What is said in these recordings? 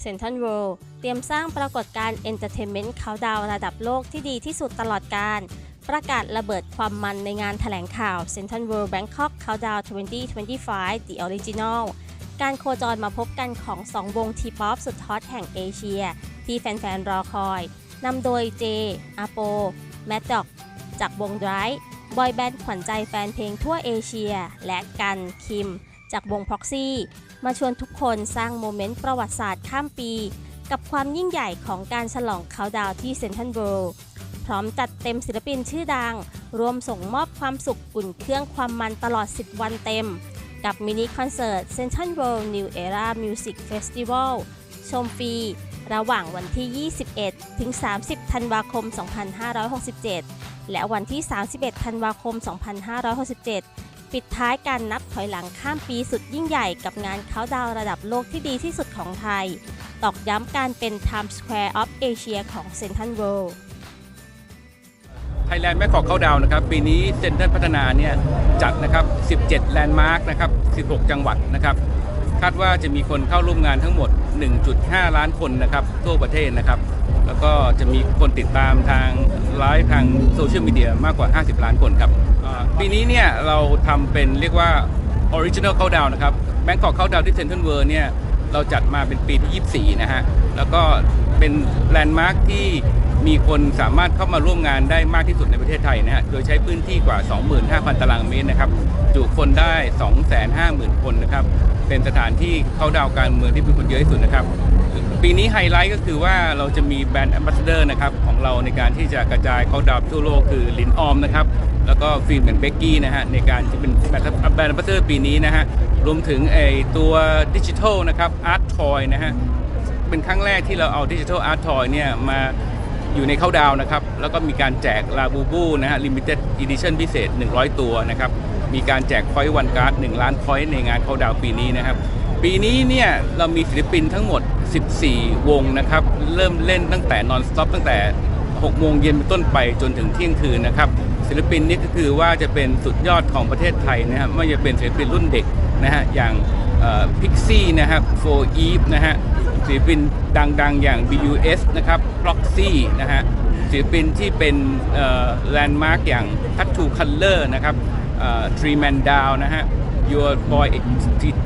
เซนทรัลเวิลด์เตรียมสร้างปรากฏการณ์เอนเตอร์เทนเมนต์เขาดาวระดับโลกที่ดีที่สุดตลอดการ ประกาศระเบิดความมันในงานแถลงข่าว Central World Bangkok Countdown 2025 The Original การโคจรมาพบกันของ 2 วงทีป๊อปสุดฮอตแห่งเอเชีย ที่แฟนๆ รอคอย นำโดยเจ อาโป แมดด็อก จากวงไดร์บอยแบนด์ขวัญใจแฟนเพลงทั่วเอเชีย และกัน คิม จากวง Proxy มาชวนทุกคนสร้างโมเมนต์ประวัติศาสตร์ข้ามปี กับความยิ่งใหญ่ของการฉลองเขาดาวที่เซนทรัลเวิลด์พร้อมจัดเต็มศิลปินชื่อดัง รวมส่งมอบความสุขอุ่นเครื่องความมันตลอด 10 วันเต็ม กับมินิคอนเสิร์ต Central World New Era Music Festival ชมฟรี ระหว่างวันที่ 21 ถึง 30 ธันวาคม 2567 และวันที่ 31 ธันวาคม 2567 ปิดท้ายการนับถอยหลังข้ามปีสุดยิ่งใหญ่กับงานเขาดาวระดับโลกที่ดีที่สุดของไทย ตอกย้ำการเป็น Times Square of Asia ของ Central World ไทยแลนด์แม่ขอเข้าดาวนะครับ ปีนี้เซ็นทรัลพัฒนาเนี่ยจัดนะครับ 17 แลนด์มาร์คนะครับ 16 จังหวัดนะครับ คาดว่าจะมีคนเข้าร่วมงานทั้งหมด 1.5 ล้านคนนะครับ ทั่วประเทศนะครับ แล้วก็จะมีคนติดตามทางไลฟ์ทางโซเชียลมีเดียมากกว่า 50 ล้านคนครับปีนี้เนี่ยเราทำเป็นเรียกว่า Original Countdown นะครับแบงกอกเข้าดาวที่เซ็นทรัลเวิร์เนี่ยเราจัดมาเป็นปีที่ 24 นะฮะ แล้วก็เป็นแลนด์มาร์คที่มีคนสามารถเข้ามาร่วมงานได้มากที่สุดในประเทศไทยนะฮะ โดยใช้พื้นที่กว่า 25,000 ตารางเมตรนะครับ จุคนได้ 250,000 คนนะครับ เป็นสถานที่เข้าดาวการเมืองที่มีคนเยอะที่สุดนะครับ ปีนี้ไฮไลท์ก็คือว่าเราจะมีแบรนด์แอมบาสเดอร์นะครับของเราในการที่จะกระจายเข้าดาวทั่วโลกคือลินออมนะครับแล้วก็ฟิล์มเหมือนเบกกี้นะฮะในการที่เป็นแบรนด์แอมบาสเดอร์ปีนี้นะฮะรวมถึงไอตัวดิจิทัลนะครับอาร์ตทอยนะฮะเป็นครั้งแรกที่เราเอาดิจิทัลอาร์ตทอยเนี่ยมาอยู่ในเข้าดาวนะครับ แล้วก็มีการแจกลาบูบูนะฮะลิมิเต็ดอีดิชั่นพิเศษ 100 ตัวนะครับ มีการแจกพอยต์วันการ์ด 1 ล้านพอยต์ในงานเข้าดาวปีนี้นะครับ ปีนี้เนี่ยเรามีศิลปินทั้งหมด 14 วงนะครับ เริ่มเล่นตั้งแต่นอนสต็อปตั้งแต่ 6 โมงเย็นเป็นต้นไปจนถึงเที่ยงคืนนะครับ ศิลปินนี่ก็คือว่าจะเป็นสุดยอดของประเทศไทยนะครับไม่ว่าจะเป็นศิลปินรุ่นเด็กนะฮะอย่างพิกซี่นะครับโฟอีฟนะฮะศิลปินดังๆ อย่าง BUS นะครับ Proxy นะฮะศิลปินที่เป็นแลนด์มาร์กอย่าง Tattoo Color นะครับทรีแมนดาวนะฮะ Your Boy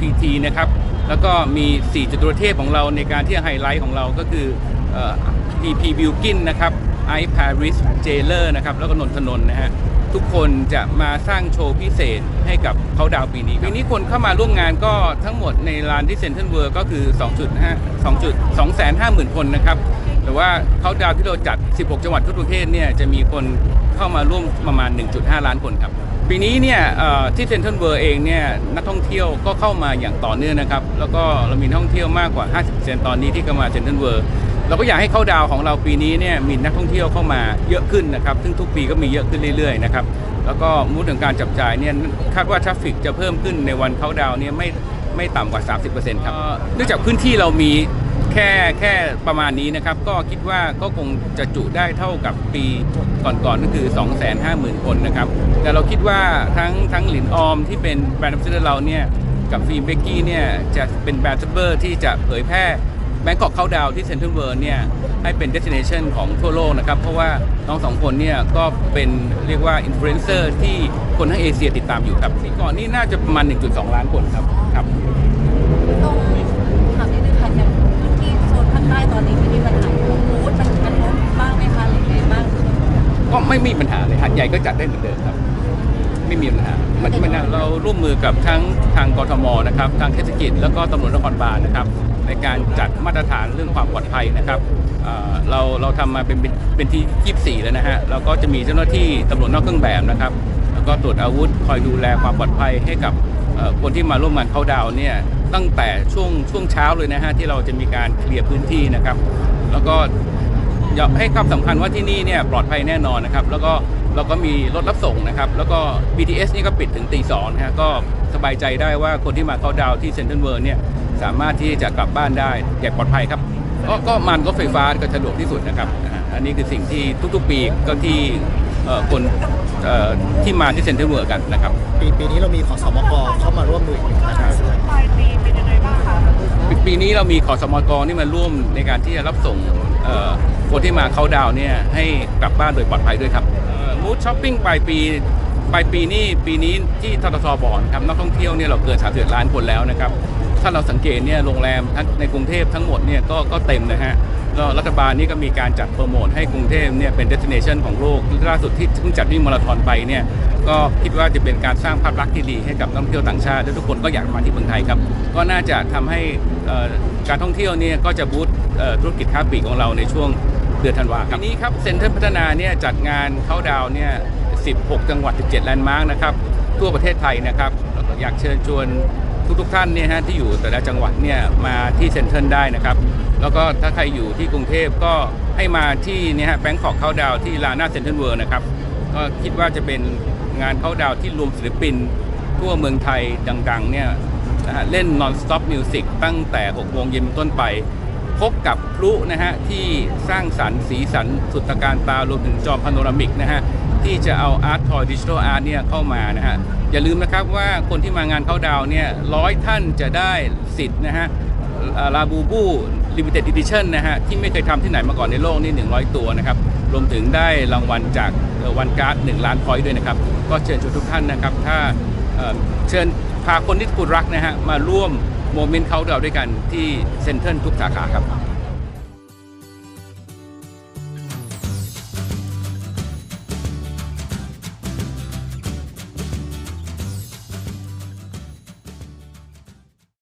PT นะครับ แล้วก็มี 4 จตุรเทพของเราในการที่ไฮไลท์ของเราก็คือเอ่อ PP Bilkin นะครับไอพาริสเจเลอร์นะครับ แล้วก็นนทนนนะฮะทุกคนจะมาสร้างโชว์พิเศษให้กับเขาดาวปีนี้ปีนี้คนเข้ามาร่วมงานก็ทั้งหมดในลานที่เซ็นทรัลเวิร์ก็คือ 2.5 2 250,000 คนนะครับ แต่ว่าเขาดาวที่เราจัด 16 จังหวัดทั่วประเทศเนี่ยจะมีคนเข้ามาร่วมประมาณ 1.5 ล้านคนครับ ปีนี้เนี่ยเอ่อที่เซ็นทรัลเวิร์เองเนี่ยนักท่องเที่ยวก็เข้ามาอย่างต่อเนื่องนะครับ แล้วก็เรามีนักท่องเที่ยวมากกว่า 50%ตอนนี้ที่เข้ามาเซ็นทรัลเวิร์เราก็อยากให้เข้าดาวของเราปีนี้เนี่ยมีนักท่องเที่ยวเข้ามาเยอะขึ้นนะครับ ซึ่งทุกปีก็มีเยอะขึ้นเรื่อยๆนะครับ แล้วก็มูดถึงการจับจ่ายเนี่ยคาดว่าทราฟฟิกจะเพิ่มขึ้นในวันเข้าดาวเนี่ยไม่ไม่ต่ำกว่า 30%ครับเอ่อเนื่องจากพื้นที่เรามี แค่แค่ประมาณนี้นะครับ ก็คิดว่าก็คงจะจุได้เท่ากับปีก่อนๆก็คือ 250,000 คนนะครับ แต่เราคิดว่าทั้งทั้งหลินออมที่เป็นแบรนด์ a m b a s s a d o r เราเนี่ย กับฟิล์มเบกกี้เนี่ย จะเป็นแบรนด์เบอร์ที่จะเผยแพร่แบงกอกเข้าดาวที่เซ็นทรัลเวิร์เนี่ย ให้เป็นเดส i เนชันของทั่วโลกนะครับ เพราะว่าน้องสองคนเนี่ย ก็เป็นเรียกว่าอินฟลูเอนเซอร์ที่คนทั้งเอเชียติดตามอยู่ครับปีก่อนนี่น่าจะประมาณ 1.2 ล้านคนครับครับ ต้ตอนนี้ที่มีปัญหามูดมันกระทบบ้างไหมคะหรือไงบ้างก็ไม่มีปัญหาเลยหัดใหญ่ก็จัดได้เหมือนเดิมครับ ไม่มีปัญหามันมันเราร่วมมือกับทั้งทางกทมนะครับทางเทศกิจแล้วก็ตำรวจนครบาลนะครับ ในการจัดมาตรฐานเรื่องความปลอดภัยนะครับเอ่อเราเราทำมาเป็นเป็นเป็นที่ 24 แล้วนะฮะเราก็จะมีเจ้าหน้าที่ตำรวจนอกเครื่องแบบนะครับ แล้วก็ตรวจอาวุธคอยดูแลความปลอดภัยให้กับเอ่อคนที่มาร่วมงานเข้าดาวน์เนี่ย ตั้งแต่ช่วงช่วงเช้าเลยนะฮะที่เราจะมีการเคลียร์พื้นที่นะครับ แล้วก็อยากให้ความสำคัญว่าที่นี่เนี่ยปลอดภัยแน่นอนนะครับ แล้วก็เราก็มีรถรับส่งนะครับ แล้วก็ BTS นี่ก็ปิดถึงตีสองนะฮะก็สบายใจได้ว่าคนที่มาเข้าดาวน์ที่เซ็นทรัลเวิร์เนี่ยสามารถที่จะกลับบ้านได้อย่างปลอดภัยครับก็ก็มันก็ไฟฟ้าก็สะดวกที่สุดนะครับอ่าอันนี้คือสิ่งที่ทุกๆปีก็ที่เอ่อคนเอ่อที่มาที่เซ็นทรัลเวิร์กันนะครับ ปีปีนี้เรามีขอสมกเข้ามาร่วมมืออีกหนึ่งนะครับปีปี ปีนี้เรามีขอสมกนี่มาร่วมในการที่จะรับส่งคนที่มาเข้าดาวเนี่ยให้กลับบ้านโดยปลอดภัยด้วยครับมูดช้อปปิ้งปลายปีปลายปีนี้ปีนี้ที่ทททบอกนครับนักท่องเที่ยวเนี่ยเราเกิน31ล้านคนแล้วนะครับถ้าเราสังเกตเนี่ยโรงแรมทั้งในกรุงเทพทั้งหมดเนี่ยก็ก็เต็มนะฮะ ก็รัฐบาลนี่ก็มีการจัดโปรโมทให้กรุงเทพเนี่ยเป็น destination ของโลกล่าสุดที่เพิ่งจัดวิ่งมาราธอนไปเนี่ยก็คิดว่าจะเป็นการสร้างภาพลักษณ์ที่ดีให้กับนักท่องเที่ยวต่างชาติและทุกคนก็อยากมาที่เมืองไทยครับ ก็น่าจะทำให้การท่องเที่ยวเนี่ยก็จะบูสต์ธุรกิจค้าปลีกของเราในช่วงเดือนธันวาคมปีนี้ครับเซ็นทรัลพัฒนาเนี่ยจัดงานเข้าดาวเนี่ย 16 จังหวัด 17 แลนด์มาร์กนะครับทั่วประเทศไทยนะครับแล้วก็อยากเชิญชวน ทุกๆท่านเนี่ยฮะที่อยู่แต่ละจังหวัดเนี่ยมาที่เซ็นทรัลได้นะครับ แล้วก็ถ้าใครอยู่ที่กรุงเทพก็ให้มาที่เนี่ยฮะแบงคอกเข้าดาวที่ลานาเซ็นทรัลเวิร์นะครับก็คิดว่าจะเป็นงานเข้าดาวที่รวมศิลปิน ทั่วเมืองไทยดังๆเนี่ยนะฮะเล่น non-stop music ตั้งแต่6โมงเย็นต้นไป พบกับพลุนะฮะที่สร้างสรรค์สีสันสุดตะการตารวมถึงจอพาโนรามิกนะฮะที่จะเอาอาร์ตทอยดิจิทัลอาร์ตเนี่ยเข้ามานะฮะอย่าลืมนะครับว่าคนที่มางานเข้าดาวเนี่ยร้อยท่านจะได้สิทธิ์นะฮะลาบูบูลิมิเต็ดดิชั่นนะฮะที่ไม่เคยทำที่ไหนมาก่อนในโลกนี่ 100 ตัวนะครับ รวมถึงได้รางวัลจากวันการ์ด 1 ล้านพอยต์ด้วยนะครับ ก็เชิญชวนทุกท่านนะครับ ถ้าเเชิญพาคนที่คุณรักนะฮะมาร่วม โมเมนต์เขาเดาด้วยกันที่เซ็นทรัลทุกสาขาครับ